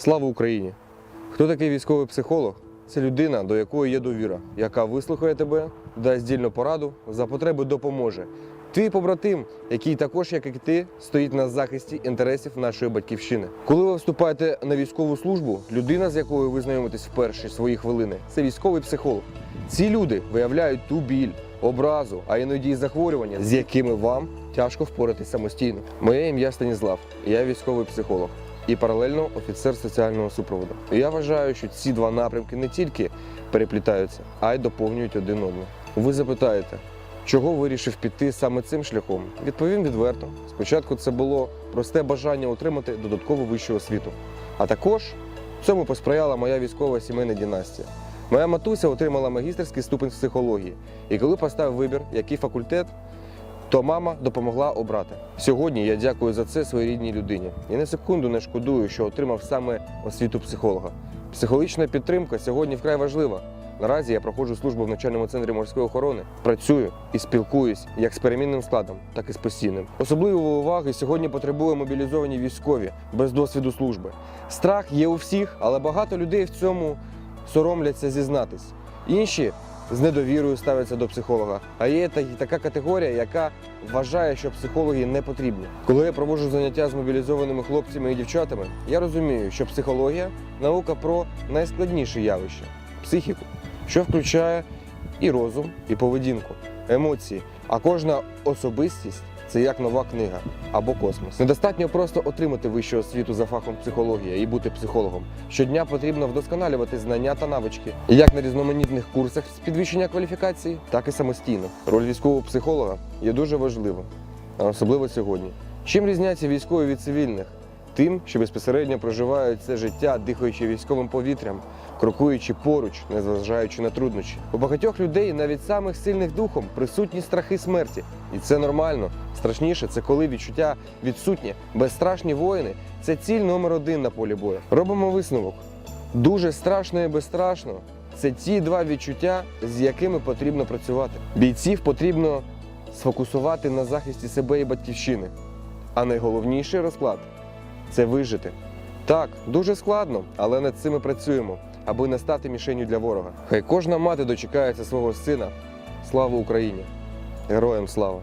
Слава Україні! Хто такий військовий психолог? Це людина, до якої є довіра, яка вислухає тебе, дасть дільну пораду, за потреби допоможе. Твій побратим, який також, як і ти, стоїть на захисті інтересів нашої батьківщини. Коли ви вступаєте на військову службу, людина, з якою ви знайомитесь в перші свої хвилини, це військовий психолог. Ці люди виявляють ту біль, образу, а іноді й захворювання, з якими вам тяжко впоратись самостійно. Моє ім'я Станіслав, я військовий психолог і паралельно офіцер соціального супроводу. Я вважаю, що ці два напрямки не тільки переплітаються, а й доповнюють один одного. Ви запитаєте, чого вирішив піти саме цим шляхом? Відповім відверто. Спочатку це було просте бажання отримати додаткову вищу освіту. А також цьому посприяла моя військова сімейна династія. Моя матуся отримала магістерський ступень психології. І коли поставив вибір, який факультет, то мама допомогла обрати. Сьогодні я дякую за це своїй рідній людині. І на секунду не шкодую, що отримав саме освіту психолога. Психологічна підтримка сьогодні вкрай важлива. Наразі я проходжу службу в навчальному центрі морської охорони, працюю і спілкуюсь як з перемінним складом, так і з постійним. Особливої уваги сьогодні потребує мобілізовані військові без досвіду служби. Страх є у всіх, але багато людей в цьому соромляться зізнатись. Інші з недовірою ставляться до психолога. А є та- така категорія, яка вважає, що психологи не потрібні. Коли я проводжу заняття з мобілізованими хлопцями і дівчатами, я розумію, що психологія наука про найскладніше явище психіку, що включає і розум, і поведінку, емоції. А кожна особистість це як нова книга або космос. Недостатньо просто отримати вищу освіту за фахом психологія і бути психологом. Щодня потрібно вдосконалювати знання та навички, як на різноманітних курсах з підвищення кваліфікації, так і самостійно. Роль військового психолога є дуже важлива, особливо сьогодні. Чим різняться військові від цивільних? Тим, що безпосередньо проживають це життя, дихаючи військовим повітрям, крокуючи поруч, незважаючи на труднощі. У багатьох людей, навіть самих сильних духом, присутні страхи смерті. І це нормально. Страшніше це коли відчуття відсутнє. Безстрашні воїни це ціль номер один на полі бою. Робимо висновок. Дуже страшно і безстрашно це ті два відчуття, з якими потрібно працювати. Бійців потрібно сфокусувати на захисті себе і батьківщини. А найголовніший розклад це вижити. Так, дуже складно, але над цим ми працюємо, аби не стати мішенью для ворога. Хай кожна мати дочекається свого сина. Слава Україні! Героям слава!